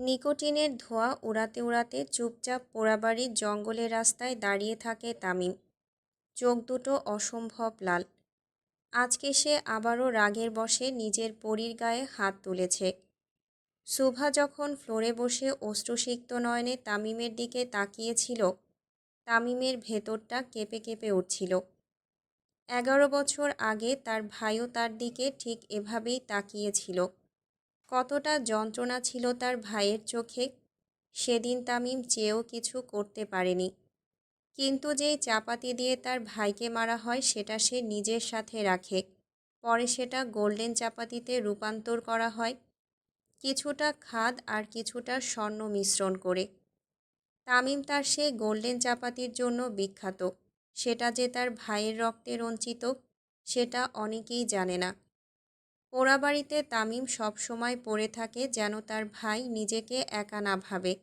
নিকোটিনের ধোঁয়া উড়াতে উড়াতে চুপচাপ পোড়াবাড়ির জঙ্গলের রাস্তায় দাঁড়িয়ে থাকে তামিম। চোখ দুটো অসম্ভব লাল। আজকে সে আবারও রাগের বশে নিজের পরীর গায়ে হাত তুলেছে। শুভা যখন ফ্লোরে বসে অশ্রুসিক্ত নয়নে তামিমের দিকে তাকিয়েছিল, তামিমের ভেতরটা কেঁপে কেঁপে উঠছিল। এগারো বছর আগে তার ভাইও তার দিকে ঠিক এভাবেই তাকিয়েছিল। কতটা যন্ত্রণা ছিল তার ভাইয়ের চোখে, সেদিন তামিম চেয়েও কিছু করতে পারেনি। কিন্তু যেই চাপাতি দিয়ে তার ভাইকে মারা হয়, সেটা সে নিজের সাথে রাখে। পরে সেটা গোল্ডেন চাপাতিতে রূপান্তর করা হয়। কিছুটা খাদ আর কিছুটা স্বর্ণ মিশ্রণ করে। তামিম তার সেই গোল্ডেন চাপাতির জন্য বিখ্যাত। সেটা যে তার ভাইয়ের রক্তে রঞ্চিত, সেটা অনেকেই জানে না। পোড়াবাড়িতে তামিম সব সময় পড়ে থাকে যেন তার ভাই নিজেকে একা না ভাবে।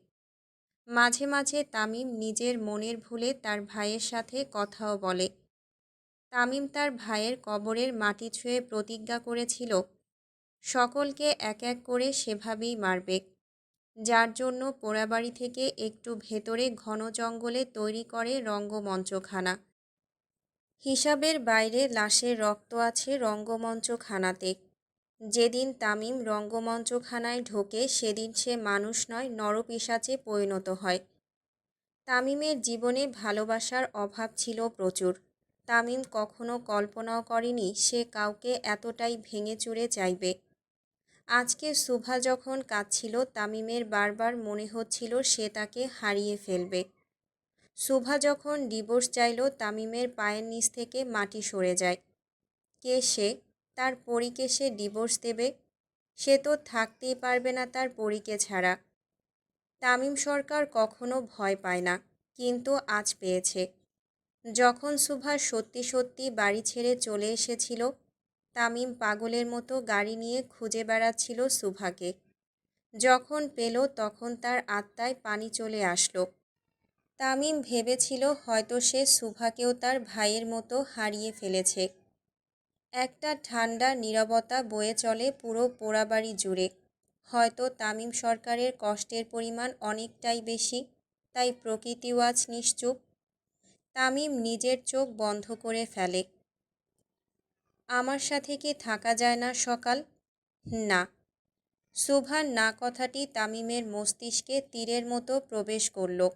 মাঝে মাঝে তামিম নিজের মনের ভুলে তার ভাইয়ের সাথে কথাও বলে। তামিম তার ভাইয়ের কবরের মাটি ছুঁয়ে প্রতিজ্ঞা করেছিল, সকলকে এক এক করে সেভাবেই মারবে। যার জন্য পোড়াবাড়ি থেকে একটু ভেতরে ঘন জঙ্গলে তৈরি করে রঙ্গমঞ্চখানা। হিসাবের বাইরে লাশের রক্ত আছে রঙ্গমঞ্চখানাতে। যেদিন তামিম রঙ্গমঞ্চখানায় ঢোকে, সেদিন সে মানুষ নয় নরপিসাচে পরিণত হয়। তামিমের জীবনে ভালোবাসার অভাব ছিল প্রচুর। তামিম কখনো কল্পনাও করেনি সে কাউকে এতটাই ভেঙে চুরে চাইবে। আজকে সুভা যখন কাঁদছিল, তামিমের বারবার মনে হচ্ছিল সে তাকে হারিয়ে ফেলবে। সুভা যখন ডিভোর্স চাইল, তামিমের পায়ের নিচ থেকে মাটি সরে যায়। কে সে? তার পরীকে সে ডিভোর্স দেবে, সে তো থাকতেই পারবে না তার পরীকে ছাড়া। তামিম সরকার কখনো ভয় পায় না, কিন্তু আজ পেয়েছে। যখন সুভাষ সত্যি সত্যি বাড়ি ছেড়ে চলে এসেছিল, তামিম পাগলের মতো গাড়ি নিয়ে খুঁজে বেড়াচ্ছিল সুভাকে। যখন পেল তখন তার আত্মায় পানি চলে আসলো। তামিম ভেবেছিল হয়তো সে সুভাকেও তার ভাইয়ের মতো হারিয়ে ফেলেছে। একটা ঠান্ডা নীরবতা বয়ে চলে পুরো পোড়াবাড়ি জুড়ে। হয়তো তামিম সরকারের কষ্টের পরিমাণ অনেকটাই বেশি, তাই প্রকৃতিও আজ নিশ্চুপ। তামিম নিজের চোখ বন্ধ করে ফেলে। আমার সাথে কি থাকা যায় না সকাল? না। সুভার না কথাটি তামিমের মস্তিষ্কে তীরের মতো প্রবেশ করল।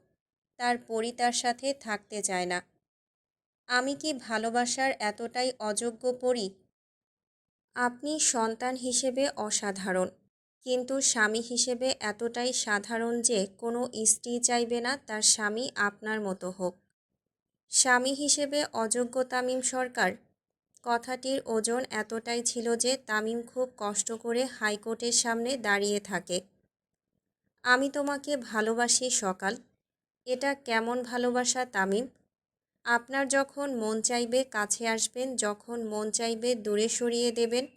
তার পরি তার সাথে থাকতে চায় না। আমি কি ভালোবাসার এতটাই অযোগ্য পড়ি আপনি সন্তান হিসেবে অসাধারণ, কিন্তু স্বামী হিসেবে এতটাই সাধারণ যে কোনো স্ত্রী চাইবে না তার স্বামী আপনার মতো হোক। স্বামী হিসেবে অযোগ্য তামিম সরকার? কথাটির ওজন এতটাই ছিল যে তামিম খুব কষ্ট করে হাইকোর্টের সামনে দাঁড়িয়ে থাকে। আমি তোমাকে ভালোবাসি সকাল। এটা কেমন ভালোবাসা তামিম? আপনার যখন মন চাইবে কাছে আসবেন, যখন মন চাইবে দূরে সরিয়ে দেবেন।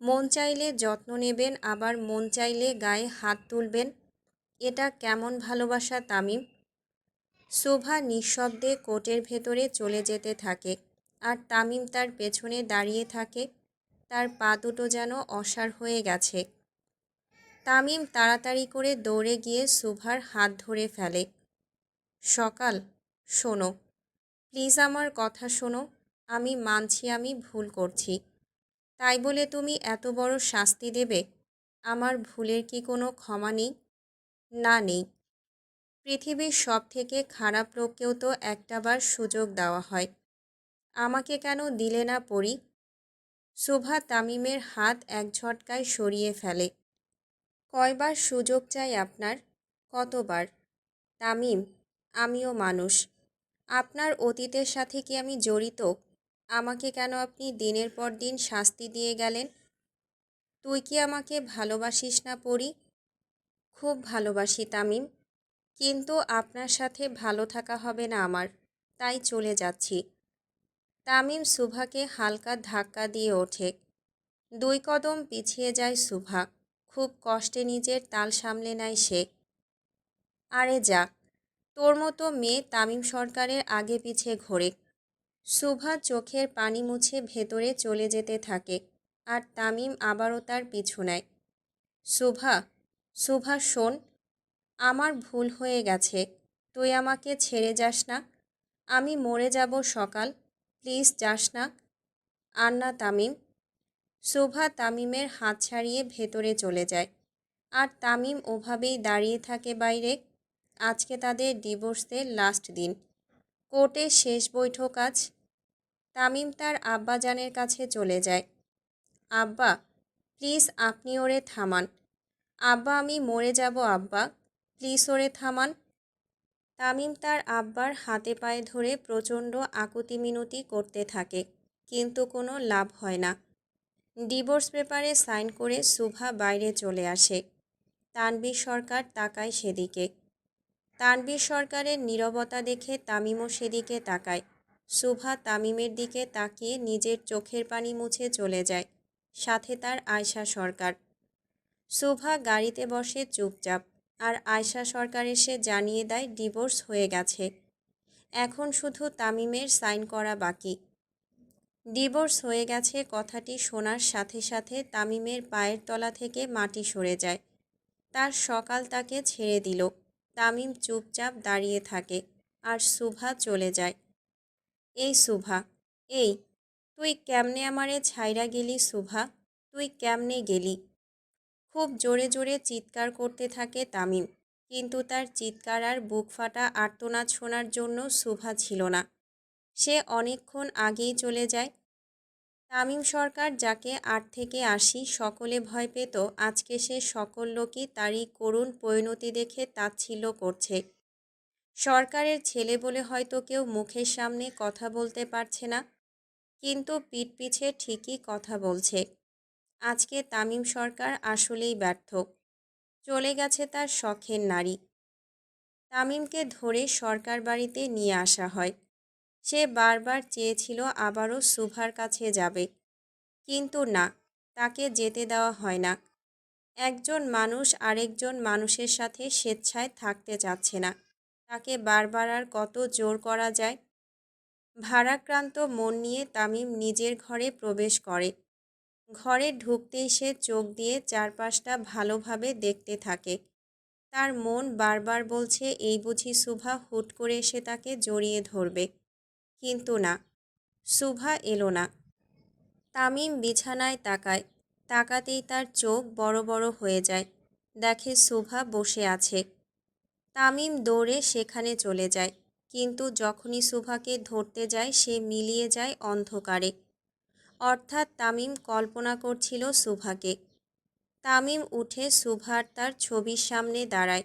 মন চাইলে যত্ন নেবেন, আবার মন চাইলে গায়ে হাত তুলবেন। এটা কেমন ভালোবাসা, তামিম? শোভা নিঃশব্দে কোটের ভেতরে চলে যেতে থাকে আর তামিম তার পেছনে দাঁড়িয়ে থাকে। তার পা দুটো যেন অসার হয়ে গেছে। তামিম তাড়াতাড়ি করে দৌড়ে গিয়ে শোভার হাত ধরে ফেলে। সকাল, শোনো। প্লিজ আমার কথা শোনো, আমি মানছি আমি ভুল করছি। তাই বলে তুমি এত বড় শাস্তি দেবে? আমার ভুলের কি কোনো ক্ষমা নেই? না নেই। পৃথিবীর সব থেকে খারাপ লোককেও তো একটাবার সুযোগ দেওয়া হয়। আমাকে কেন দিলে না পড়ি শোভা তামিমের হাত এক ঝটকায় সরিয়ে ফেলে। কয়বার সুযোগ চাই আপনার? কতবার? তামিম, আমিও মানুষ। আপনার অতীতের সাথে কি আমি জড়িত? আমাকে কেন আপনি দিনের পর দিন শাস্তি দিয়ে গেলেন? তুই কি আমাকে ভালোবাসিস না পড়ি? খুব ভালোবাসি, তামিম। কিন্তু আপনার সাথে ভালো থাকা হবে না আমার, তাই চলে যাচ্ছি। তামিম সুভাকে হালকা ধাক্কা দিয়ে ওঠে। দুই কদম পিছিয়ে যায় সুভা। খুব কষ্টে নিজের তাল সামলে নেয় সে। আরে যাক তোর মতো মেয়ে তামিম সরকারের আগে পিছে ঘোরে। সুভা চোখের পানি মুছে ভেতরে চলে যেতে থাকে আর তামিম আবারও তার পিছু নেয়। সুভা সুভা শোন, আমার ভুল হয়ে গেছে, তুই আমাকে ছেড়ে যাস না। আমি মরে যাব সকাল, প্লিজ যাস না। আর না তামিম শোভা তামিমের হাত ছাড়িয়ে ভেতরে চলে যায়। আর তামিম ওভাবেই দাঁড়িয়ে থাকে বাইরে। আজকে তাদের ডিভোর্সের লাস্ট দিন। কোর্টে শেষ বৈঠক আজ। তামিম তার আব্বাজানের কাছে চলে যায়। আব্বা, প্লিজ আপনি ওরে থামান। আব্বা, আমি মরে যাব, আব্বা। প্লিজ ওরে থামান। তামিম তার আব্বার হাতে পায়ে ধরে প্রচণ্ড আকুতি মিনতি করতে থাকে, কিন্তু কোনো লাভ হয় না। ডিভোর্স পেপারে সাইন করে সুভা বাইরে চলে আসে। তানবীর সরকার তাকায় সেদিকে। তানবীর সরকারের নীরবতা দেখে তামিমও সেদিকে তাকায়। সুভা তামিমের দিকে তাকিয়ে নিজের চোখের পানি মুছে চলে যায়, সাথে তার আয়শা সরকার। সুভা গাড়িতে বসে চুপচাপ, আর আয়শা সরকার এসে জানিয়ে দেয় ডিভোর্স হয়ে গেছে। এখন শুধু তামিমের সাইন করা বাকি। ডিভোর্স হয়ে গেছে কথাটি শোনার সাথে সাথে তামিমের পায়ের তলা থেকে মাটি সরে যায়। তার সকাল তাকে ছেড়ে দিল। তামিম চুপচাপ দাঁড়িয়ে থাকে আর সুভা চলে যায়। এই সুভা, এই, তুই কেমনে আমারে ছাইরা গেলি সুভা? তুই কেমনে গেলি? খুব জোরে জোরে চিৎকার করতে থাকে তামিম, কিন্তু তার চিৎকার আর বুক ফাটা আর্তনাদ শোনার জন্য সুভা ছিল না। সে অনেকক্ষণ আগেই চলে যায় তামিম সরকার যাকে আট থেকে আশি সকলে ভয় পেত, আজকে সে সকল লোকই তারই করুণ পরিণতি দেখে তাচ্ছিল্য করছে। সরকারের ছেলে বলে হয়তো কেউ মুখের সামনে কথা বলতে পারছে না, কিন্তু পিঠ পিছে ঠিকই কথা বলছে। আজকে তামিম সরকার আসলেই ব্যর্থ। চলে গেছে তার শখের নারী। তামিমকে ধরে সরকার বাড়িতে নিয়ে আসা হয়। সে বারবার চেয়েছিল আবারও সুভার কাছে যাবে। কিন্তু না, তাকে যেতে দেওয়া হয় না। একজন মানুষ আরেকজন মানুষের সাথে স্বেচ্ছায় থাকতে চাচ্ছে না। তাকে বারবার আর কত জোর করা যায়? ভারাক্রান্ত মন নিয়ে তামিম নিজের ঘরে প্রবেশ করে। ঘরে ঢুকতেই সে চোখ দিয়ে চারপাশটা ভালোভাবে দেখতে থাকে। তার মন বারবার বলছে, এই বুঝি সুভা হুট করে এসে তাকে জড়িয়ে ধরবে। কিন্তু না। সুভা এলো না। তামিম বিছানায় তাকায়। তাকাতেই তার চোখ বড় বড় হয়ে যায়। দেখে সুভা বসে আছে। তামিম দৌড়ে সেখানে চলে যায়। কিন্তু যখনই সুভাকে ধরতে যায়, সে মিলিয়ে যায় অন্ধকারে। অর্থাৎ তামিম কল্পনা করছিল সুভাকে। তামিম উঠে সুভার তার ছবির সামনে দাঁড়ায়।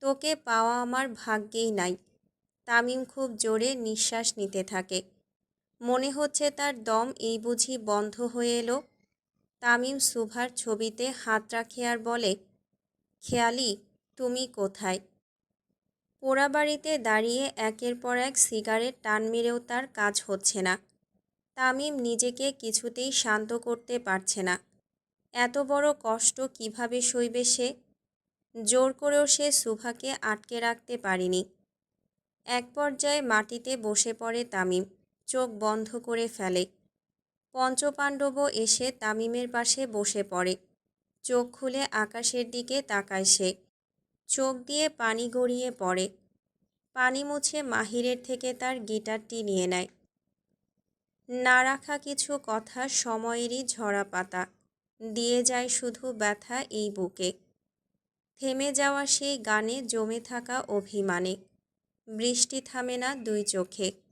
তোকে পাওয়া আমার ভাগ্যেই নাই। তামিম খুব জোরে নিঃশ্বাস নিতে থাকে। মনে হচ্ছে তার দম এই বুঝি বন্ধ হয়ে এলো। তামিম সুভার ছবিতে হাত রাখে আর বলে, খেয়ালি, তুমি কোথায়? পোড়াবাড়িতে দাঁড়িয়ে একের পর এক সিগারেট টান মেরেও তার কাজ হচ্ছে না। তামিম নিজেকে কিছুতেই শান্ত করতে পারছে না। এত বড় কষ্ট কীভাবে সইবে সে? জোর করেও সে সুভাকে আটকে রাখতে পারেনি। এক পর্যায়ে মাটিতে বসে পড়ে তামিম, চোখ বন্ধ করে ফেলে। পঞ্চপাণ্ডবও এসে তামিমের পাশে বসে পড়ে। চোখ খুলে আকাশের দিকে তাকায় সে। চোখ দিয়ে পানি গড়িয়ে পড়ে। পানি মুছে মাহিরের থেকে তার গিটারটি নিয়ে নেয়। না রাখা কিছু কথা সময়েরই ঝরা পাতা। দিয়ে যায় শুধু ব্যথা এই বুকে। থেমে যাওয়া সেই গানে জমে থাকা অভিমানে। বৃষ্টি থামে না দুই চোখে।